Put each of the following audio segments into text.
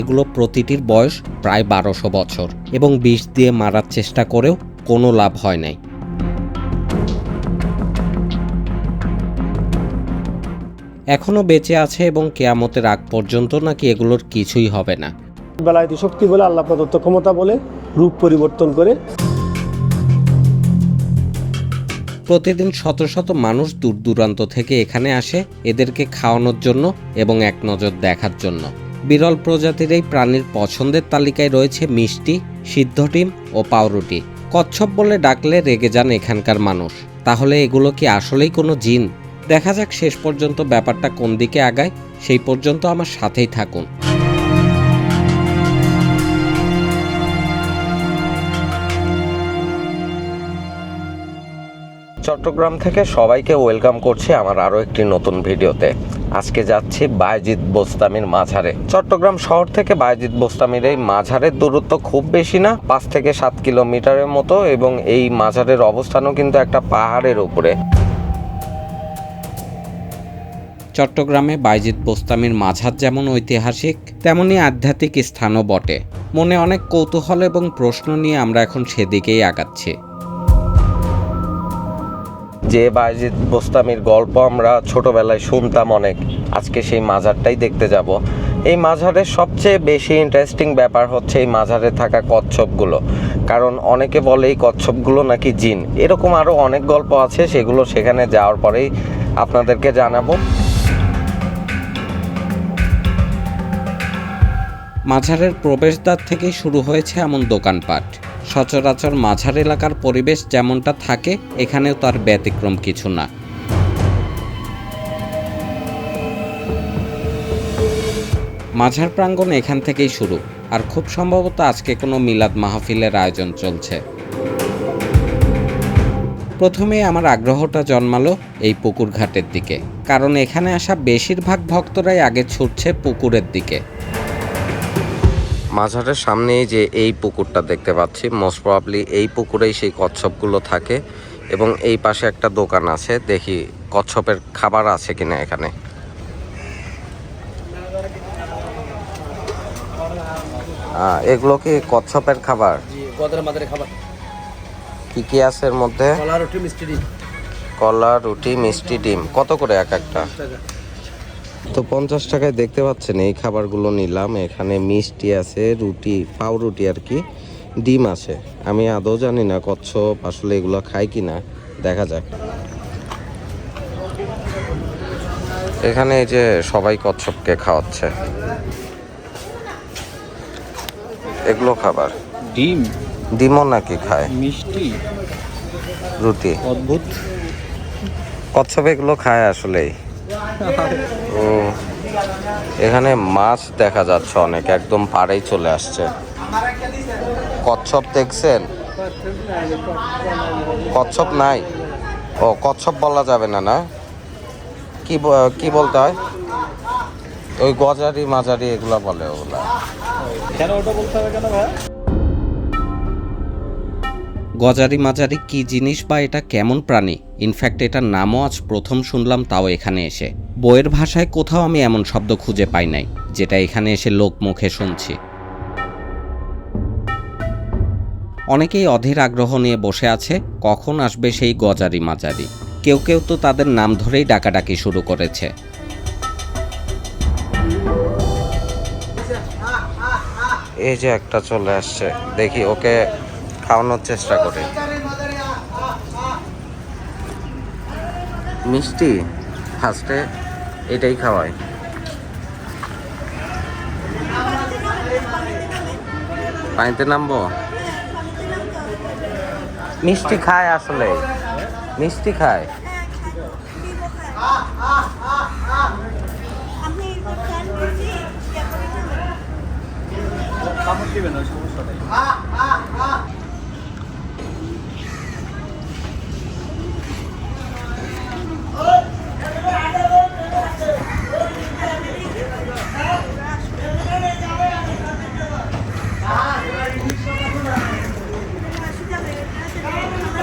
এগুলো প্রতিটির বয়স প্রায় বারোশো বছর এবং বিষ দিয়ে মারার চেষ্টা করেও কোনো লাভ হয় নাই। এখনও বেঁচে আছে এবং কেয়ামতের আগ পর্যন্ত নাকি এগুলোর কিছুই হবে না। বেলায়তি শক্তি বলে আল্লাহ প্রদত্ত ক্ষমতা বলে রূপ পরিবর্তন করে। প্রতিদিন শত শত মানুষ দূর দূরান্ত থেকে এখানে আসে এদেরকে খাওয়ানোর জন্য এবং এক নজর দেখার জন্য। বিরল প্রজাতির এই প্রাণীর পছন্দের তালিকায় রয়েছে মিষ্টি, সিদ্ধ ডিম ও পাউরুটি। কচ্ছপ বলে ডাকলে রেগে যান এখানকার মানুষ। তাহলে এগুলো কি আসলেই কোনো জিন? দেখা যাক শেষ পর্যন্ত ব্যাপারটা কোন দিকে আগায়। সেই পর্যন্ত আমার সাথেই থাকুন। চট্টগ্রাম থেকে সবাইকে ওয়েলকাম করছি আমার আরও একটি নতুন ভিডিওতে। আজকে যাচ্ছি বায়জিৎ বোস্তামির মাঝারে। চট্টগ্রাম শহর থেকে বায়জিৎ বোস্তামির এই মাঝারের দূরত্ব খুব বেশি না, পাঁচ থেকে সাত কিলোমিটারের মতো এবং এই মাঝারের অবস্থানও কিন্তু একটা পাহাড়ের উপরে। চট্টগ্রামে বাইজিৎ বোস্তামির মাঝার যেমন ঐতিহাসিক, তেমনি আধ্যাত্মিক স্থানও বটে। মনে অনেক কৌতূহল এবং প্রশ্ন নিয়ে আমরা এখন সেদিকেই আগাচ্ছি। যে বাইজিৎ বোস্তামির গল্প আমরা ছোটবেলায় শুনতাম অনেক, আজকে সেই মাজারটাই দেখতে যাব। এই মাজারের সবচেয়ে বেশি ইন্টারেস্টিং ব্যাপার হচ্ছে এই মাজারে থাকা কচ্ছপগুলো, কারণ অনেকে বলে এই কচ্ছপগুলো নাকি জিন। এরকম আরও অনেক গল্প আছে, সেগুলো সেখানে যাওয়ার পরেই আপনাদেরকে জানাব। মাঝারের প্রবেশদ্বার থেকেই শুরু হয়েছে এমন দোকানপাট। সচরাচর মাঝার এলাকার পরিবেশ যেমনটা থাকে, এখানেও তার ব্যতিক্রম কিছু না। মাঝার প্রাঙ্গণ এখান থেকেই শুরু, আর খুব সম্ভবত আজকে কোনো মিলাদ মাহফিলের আয়োজন চলছে। প্রথমে আমার আগ্রহটা জন্মালো এই পুকুর ঘাটের দিকে, কারণ এখানে আসা বেশিরভাগ ভক্তরাই আগে ছুটছে পুকুরের দিকে। মাঝারের সামনেই যে এই পুকুরটা দেখতে পাচ্ছি মোস্ট প্রবাবলি এই পুকুরেই সেই কচ্ছপগুলো থাকে এবং এই পাশে একটা দোকান আছে। দেখি কচ্ছপের খাবার আছে কিনা এখানে। এগুলো কি কচ্ছপের খাবার? কি কি আছে এর মধ্যে? কলা রুটি মিষ্টি ডিম। কলা রুটি মিষ্টি ডিম। কত করে এক একটা? তো পঞ্চাশ টাকায় দেখতে পাচ্ছেন এই খাবারগুলো নিলাম। এখানে মিষ্টি আছে রুটি পাউ রুটি আর কি ডিম আছে। আমি আদৌ জানি না কচ্ছপ আসলে এগুলো খায় কি না দেখা যাক। এখানে এই যে সবাই কচ্ছপকে খাওয়াচ্ছে। এগুলো খাবার। ডিম? ডিমও নাকি খায়। মিষ্টি? রুটি। অদ্ভুত। কচ্ছপ এগুলো খায় আসলেই। এখানে মাছ দেখা যাচ্ছে অনেক, একদম পাড়েই চলে আসছে। কচ্ছপ দেখছেন? কচ্ছপ নাই? ও, কচ্ছপ বলা যাবে না না? কি কি বলতে হয়? ওই গজারি মাজারি এগুলা বলে ওগুলা। কেন ওটা বলতে হবে কেন ভাই? গজারি মাজারি কি জিনিস বা এটা কেমন প্রাণী? ইনফ্যাক্ট এটার নামও আজ প্রথম শুনলাম, তাও এখানে এসে। বইয়ের ভাষায় কোথাও আমি এমন শব্দ খুঁজে পাই নাই, যেটা এখানে এসে লোক মুখে শুনছি। অনেকেই অধীর আগ্রহ নিয়ে বসে আছে, কখন আসবে সেই গজারি মাজারি? কেউ কেউ তো তাদের নাম ধরেই ডাকাডাকি শুরু করেছে। এই যে একটা চলে আসছে, দেখি ওকে খাওয়ানোর চেষ্টা করি। মিষ্টি, ফার্স্টে এটাই খাওয়ায়। পানিতে নামবো? মিষ্টি খায় আসলে। মিষ্টি খায়। দিবেন, ওই সমস্যা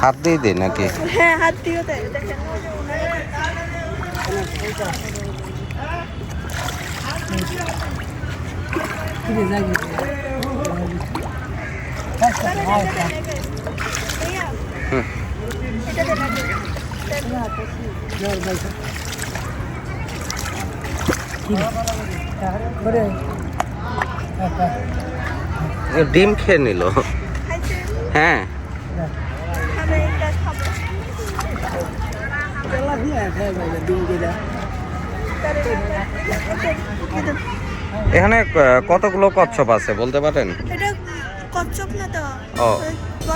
হাত দিয়ে দে নাকি? হ্যাঁ হাত দিও তাই দেখেন। ওই ডিম খেয়ে নিল। হ্যাঁ। এখানে কতগুলো কচ্ছপ আছে বলতে পারেন? কচ্ছপ না তো। ও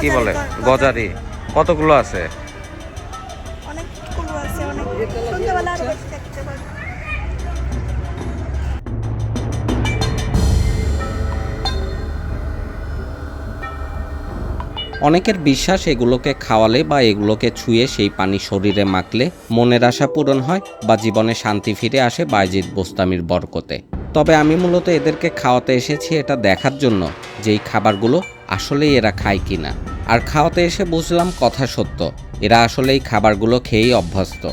কি বলে? গজারি। কতগুলো আছে? অনেকগুলো আছে অনেক। অনেকের বিশ্বাস এগুলোকে খাওয়ালে বা এগুলোকে ছুঁয়ে সেই পানি শরীরে মাখলে মনের আশা পূরণ হয় বা জীবনে শান্তি ফিরে আসে বাইজিৎ বোস্তামির বরকতে। তবে আমি মূলত এদেরকে খাওয়াতে এসেছি এটা দেখার জন্য যে এই খাবারগুলো আসলেই এরা খায় কি না আর খাওয়াতে এসে বুঝলাম কথা সত্য, এরা আসলে এই খাবারগুলো খেয়েই অভ্যস্ত।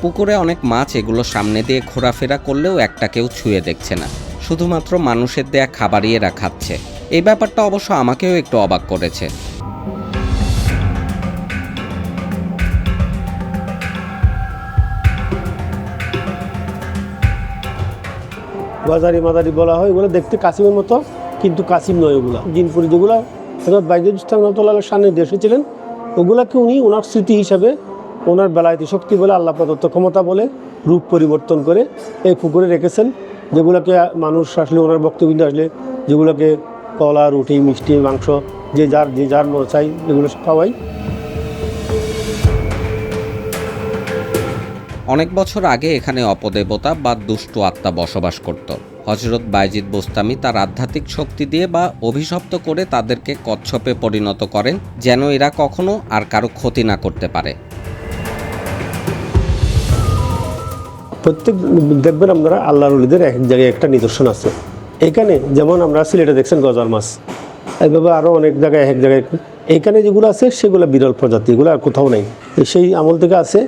পুকুরে অনেক মাছ এগুলো সামনে দিয়ে ঘোরাফেরা করলেও একটা কেউ ছুঁয়ে দেখছে না। শুধুমাত্র মানুষের দেয়া খাবারই এরা খাচ্ছে। এই ব্যাপারটা অবশ্য আমাকেও একটু অবাক করেছে। গজারি মাদারি বলা হয়, এগুলো দেখতে কাসিমের মতো, কিন্তু কাসিম নয় ওগুলা। জিনপুরি যেগুলো হজরত বাইজুল ইসলাম রহমতুল্লাহ সান্নিধ্যে এসেছিলেন, ওগুলাকে উনি ওনার স্মৃতি হিসাবে, ওনার বেলায়তি শক্তি বলে আল্লাহ প্রদত্ত ক্ষমতা বলে রূপ পরিবর্তন করে এই পুকুরে রেখেছেন। যেগুলোকে মানুষ আসলে ওনার বক্তব্য আসলে যেগুলোকে কলা, রুটি, মিষ্টি, মাংস, যে যার যে যার চাই এগুলো খাওয়াই। অনেক বছর আগে এখানে অপদেবতা বা দুষ্ট আত্মা বসবাস করত। হজরত বাইজিদ বোস্তামি তার আধ্যাত্মিক শক্তি দিয়ে বা অভিশপ্ত করে তাদেরকে কচ্ছপে পরিণত করেন, যেন এরা কখনো আর কারও ক্ষতি না করতে পারে। প্রত্যেক দেখবেন আপনারা আল্লাহর উলিদের এক, জায়গায় একটা নিদর্শন আছে। এখানে যেমন আমরা সিলেটে দেখছেন গজার মাছ। এইভাবে আরও অনেক জায়গায় এক জায়গায় এখানে যেগুলো আছে, সেগুলো বিরল প্রজাতি, এগুলো আর কোথাও নেই। সেই আমল থেকে আছে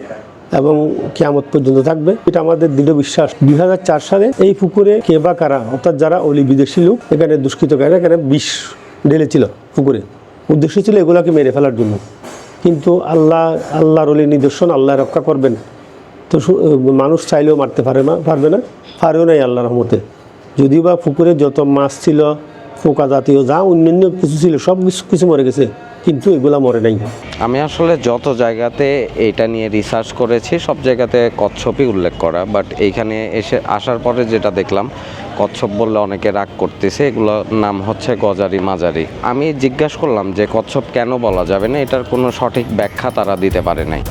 এবং কেয়ামত পর্যন্ত থাকবে। এটা আমাদের দৃঢ় বিশ্বাস। দুই হাজার চার সালে এই পুকুরে কে বা কারা, অর্থাৎ যারা অলি বিদেশি লোক, এখানে দুষ্কৃতকারীরা এখানে বিষ ঢেলেছিল পুকুরে। উদ্দেশ্য ছিল এগুলোকে মেরে ফেলার জন্য। কিন্তু আল্লাহ, আল্লাহর অলি নিদর্শন আল্লাহ রক্ষা করবেন। তো মানুষ চাইলেও মারতে পারে না, পারবে না। পারেও নাই আল্লাহ রহমতে। যদিও বা পুকুরে যত মাছ ছিল, পোকা জাতীয় যা অন্যান্য কিছু ছিল, সব কিছু মরে গেছে, কিন্তু এগুলা মরে নাই। আমি আসলে যত জায়গাতে এটা নিয়ে রিসার্চ করেছি, সব জায়গাতে কচ্ছপই উল্লেখ করা বাট এইখানে এসে আসার পরে যেটা দেখলাম, কচ্ছপ বললে অনেকে রাগ করতেছে এগুলোর নাম হচ্ছে গজারি মাজারি। আমি জিজ্ঞাসা করলাম যে কচ্ছপ কেন বলা যাবে না? এটার কোনো সঠিক ব্যাখ্যা তারা দিতে পারে নাই।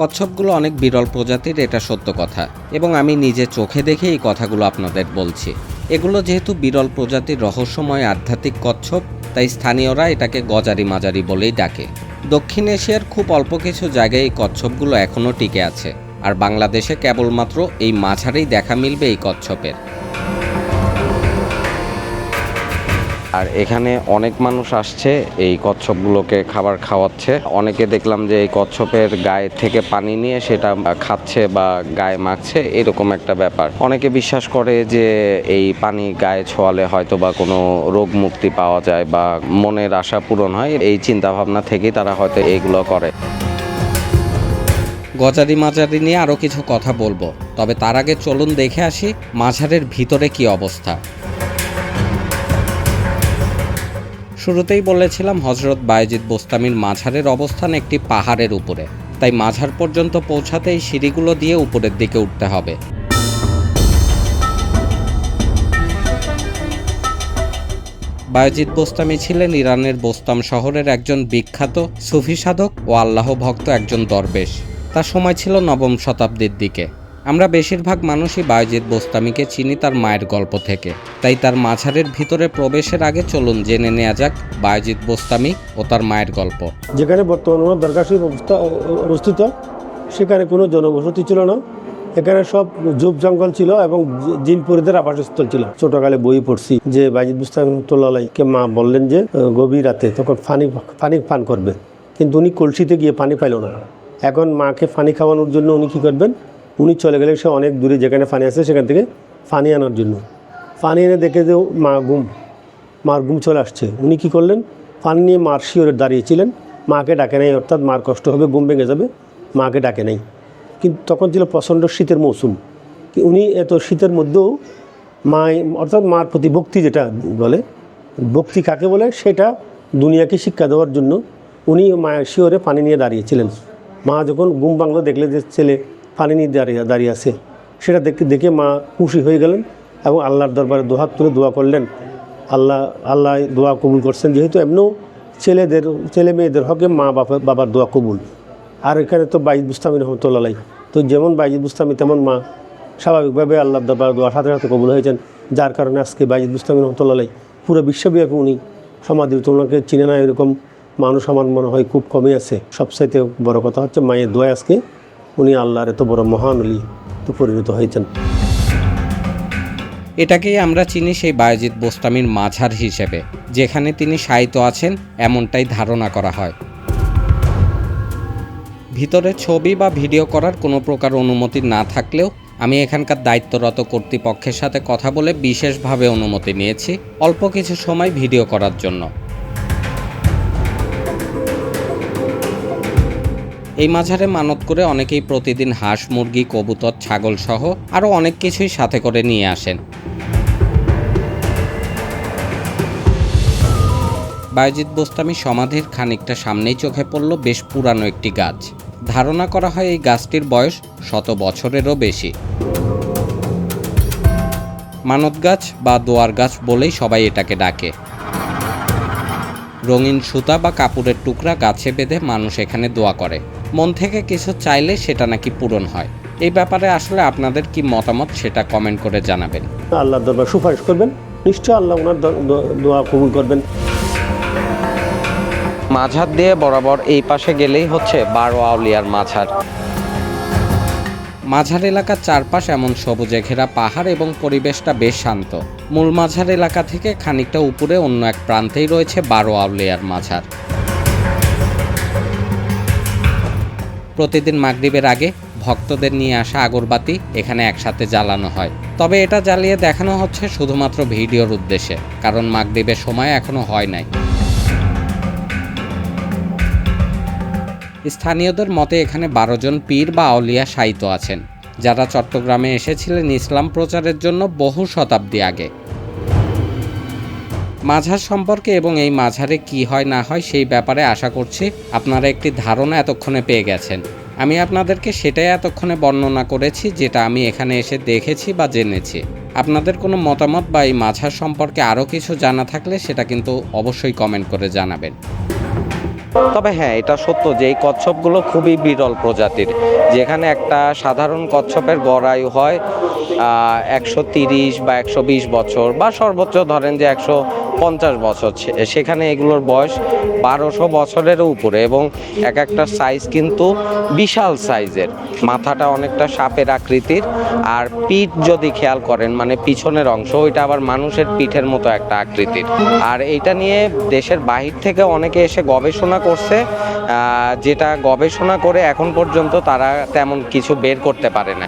কচ্ছপগুলো অনেক বিরল প্রজাতির, এটা সত্য কথা। এবং আমি নিজে চোখে দেখে এই কথাগুলো আপনাদের বলছি। এগুলো যেহেতু বিরল প্রজাতির রহস্যময় আধ্যাত্মিক কচ্ছপ, তাই স্থানীয়রা এটাকে গজারি মাজারি বলেই ডাকে। দক্ষিণ এশিয়ার খুব অল্প কিছু জায়গায় এই কচ্ছপগুলো এখনও টিকে আছে। আর বাংলাদেশে কেবলমাত্র এই মাঝারেই দেখা মিলবে এই কচ্ছপের। আর এখানে অনেক মানুষ আসছে, এই কচ্ছপগুলোকে খাবার খাওয়াচ্ছে। অনেকে দেখলাম যে এই কচ্ছপের গায়ে থেকে পানি নিয়ে সেটা খাচ্ছে বা গায়ে মাখছে, এরকম একটা ব্যাপার। অনেকে বিশ্বাস করে যে এই পানি গায়ে ছোঁয়ালে হয়তো বা কোনো রোগ মুক্তি পাওয়া যায় বা মনের আশা পূরণ হয়, এই চিন্তা ভাবনা থেকেই তারা হয়তো এইগুলো করে। গজারি মাজারি নিয়ে আরও কিছু কথা বলব, তবে তার আগে চলুন দেখে আসি মাঝারের ভিতরে কি অবস্থা। শুরুতেই বলেছিলাম হজরত বায়েজিদ বোস্তামির মাঝারের অবস্থান একটি পাহাড়ের উপরে। তাই মাঝার পর্যন্ত পৌঁছাতে এই সিঁড়িগুলো দিয়ে উপরের দিকে উঠতে হবে। বায়েজিদ বোস্তামি ছিলেন ইরানের বোস্তাম শহরের একজন বিখ্যাত সুফি সাধক ও আল্লাহ ভক্ত একজন দরবেশ। তার সময় ছিল নবম শতাব্দীর দিকে। আমরা বেশিরভাগ মানুষই বায়জিৎ বোস্তামিকে চিনি তার মায়ের গল্প থেকে। তাই তার মাঝারের ভিতরে প্রবেশের আগে চলুন জেনে নেওয়া যাক বায়জিৎ বোস্তামি ও তার মায়ের গল্প। যেখানে বর্তমান দরকার অবস্থা অবস্থিত, সেখানে কোনো জনবসতি ছিল না। এখানে সব জুব জঙ্গল ছিল এবং জিনপুরীদের আবাসস্থল ছিল। ছোটকালে বই পড়ছি যে বাইজিদ বুস্তামতুল্লাহকে মা বললেন যে গভীর রাতে তখন পানি পানি পান করবে। কিন্তু উনি কলসিতে গিয়ে পানি পাইল না। এখন মাকে পানি খাওয়ানোর জন্য উনি কী করবেন? উনি চলে গেলে সে অনেক দূরে যেখানে পানি আছে সেখান থেকে পানি আনার জন্য। পানি এনে দেখে যে মা গুম, মার গুম চলে আসছে। উনি কী করলেন? ফানি নিয়ে মার শিওরে দাঁড়িয়েছিলেন। মাকে ডাকে নাই, অর্থাৎ মার কষ্ট হবে গুম ভেঙে যাবে, মাকে ডাকে নাই। কিন্তু তখন ছিল প্রচণ্ড শীতের মৌসুম। উনি এত শীতের মধ্যেও মা অর্থাৎ মার প্রতি ভক্তি যেটা বলে, ভক্তি কাকে বলে? সেটা দুনিয়াকে শিক্ষা দেওয়ার জন্য উনি মায়ের শিওরে পানি নিয়ে দাঁড়িয়েছিলেন। মা যখন গুম বাংলা দেখলে যে ছেলে পানি নিয়ে দাঁড়িয়ে দাঁড়িয়ে আছে। সেটা দেখে দেখে মা খুশি হয়ে গেলেন এবং আল্লাহর দরবারে দোহাত তুলে দোয়া করলেন। আল্লাহ আল্লাহ দোয়া কবুল করছেন। যেহেতু এমনও ছেলেদের ছেলে মেয়েদের হকে মা বাবা বাবার দোয়া কবুল। আর এখানে তো বাইজ বুস্তামি রহমতুল্লাহ তো যেমন বাইজিদ বুস্তামি, তেমন মা স্বাভাবিকভাবে আল্লাহ দরবার দোয়া সাথে সাথে কবুল হয়েছেন। যার কারণে আজকে বাইজিদ বুস্তামি রহমতুল্লাহ পুরো বিশ্বব্যাপী উনি সমাধি ওনাকে চিনে না এরকম মানুষ আমার মনে হয় খুব কমই আছে। সবচাইতে বড় কথা হচ্ছে মায়ের দোয়া আজকে উনি আল্লাহর এত বড় মহান অলি, তো পরিণত হয়েছেন। এটাকেই আমরা চিনি সেই বায়জিৎ বোস্তামির মাঝার হিসেবে, যেখানে তিনি সাহিত্য আছেন এমনটাই ধারণা করা হয়। ভিতরে ছবি বা ভিডিও করার কোনো প্রকার অনুমতি না থাকলেও আমি এখানকার দায়িত্বরত কর্তৃপক্ষের সাথে কথা বলে বিশেষভাবে অনুমতি নিয়েছি, অল্প কিছু সময় ভিডিও করার জন্য। এই মাঝারে মানত করে অনেকেই প্রতিদিন হাঁস, মুরগি, কবুতর, ছাগল সহ আরও অনেক কিছুই সাথে করে নিয়ে আসেন। বায়জিৎ বোস্তামি সমাধির খানিকটা সামনেই চোখে পড়ল বেশ পুরানো একটি গাছ। ধারণা করা হয় এই গাছটির বয়স শত বছরেরও বেশি। মানত গাছ বা দোয়ার গাছ বলেই সবাই এটাকে ডাকে। রঙিন সুতা বা কাপড়ের টুকরা গাছে বেঁধে মানুষ এখানে দোয়া করে। মন থেকে কিছু চাইলে সেটা নাকি পূরণ হয়। এই ব্যাপারে আসলে আপনাদের কি মতামত সেটা কমেন্ট করে জানাবেন। আল্লাহ দরবার সুপারিশ করবেন। নিশ্চয় আল্লাহ ওনার দোয়া কবুল করবেন। মাঝার দিয়ে বরাবর এই পাশে গেলেই হচ্ছে বারো আউলিয়ার মাঝার মাঝার এলাকার চারপাশ এমন সবুজে ঘেরা পাহাড় এবং পরিবেশটা বেশ শান্ত। মূল মাঝার এলাকা থেকে খানিকটা উপরে অন্য এক প্রান্তেই রয়েছে বারো আউলিয়ার মাঝার প্রতিদিন মাগরিবের আগে ভক্তদের নিয়ে আসা আগরবাতি এখানে একসাথে জ্বালানো হয়। তবে এটা জ্বালিয়ে দেখানো হচ্ছে শুধুমাত্র ভিডিওর উদ্দেশ্যে, কারণ মাগরিবের সময় এখনও হয় নাই। স্থানীয়দের মতে এখানে বারো জন পীর বা আউলিয়া সাহিত্য আছেন। যারা চট্টগ্রামে এসেছিলেন ইসলাম প্রচারের জন্য বহু শতাব্দী আগে। মাঝার সম্পর্কে এবং এই মাঝারে কি হয়, না হয় সেই ব্যাপারে আশা করছি আপনারা একটি ধারণা এতক্ষণে পেয়ে গেছেন। আমি আপনাদেরকে সেটাই এতক্ষণে বর্ণনা করেছি যেটা আমি এখানে এসে দেখেছি বা জেনেছি। আপনাদের কোনো মতামত বা এই মাঝার সম্পর্কে আরও কিছু জানা থাকলে সেটা কিন্তু অবশ্যই কমেন্ট করে জানাবেন। তবে হ্যাঁ এটা সত্য যে এই কচ্ছপগুলো খুবই বিরল প্রজাতির। যেখানে একটা সাধারণ কচ্ছপের গড় আয়ু হয় একশো তিরিশ বা একশো বিশ বছর বা সর্বোচ্চ ধরেন যে একশো পঞ্চাশ বছর। সেখানে এগুলোর বয়স বারোশো বছরেরও উপরে এবং এক একটা সাইজ কিন্তু বিশাল সাইজের মাথাটা অনেকটা সাপের আকৃতির। আর পিঠ যদি খেয়াল করেন মানে পিছনের অংশ, ওইটা আবার মানুষের পিঠের মতো একটা আকৃতির। আর এইটা নিয়ে দেশের বাহির থেকে অনেকে এসে গবেষণা করছে যেটা গবেষণা করে এখন পর্যন্ত তারা তেমন কিছু বের করতে পারে না।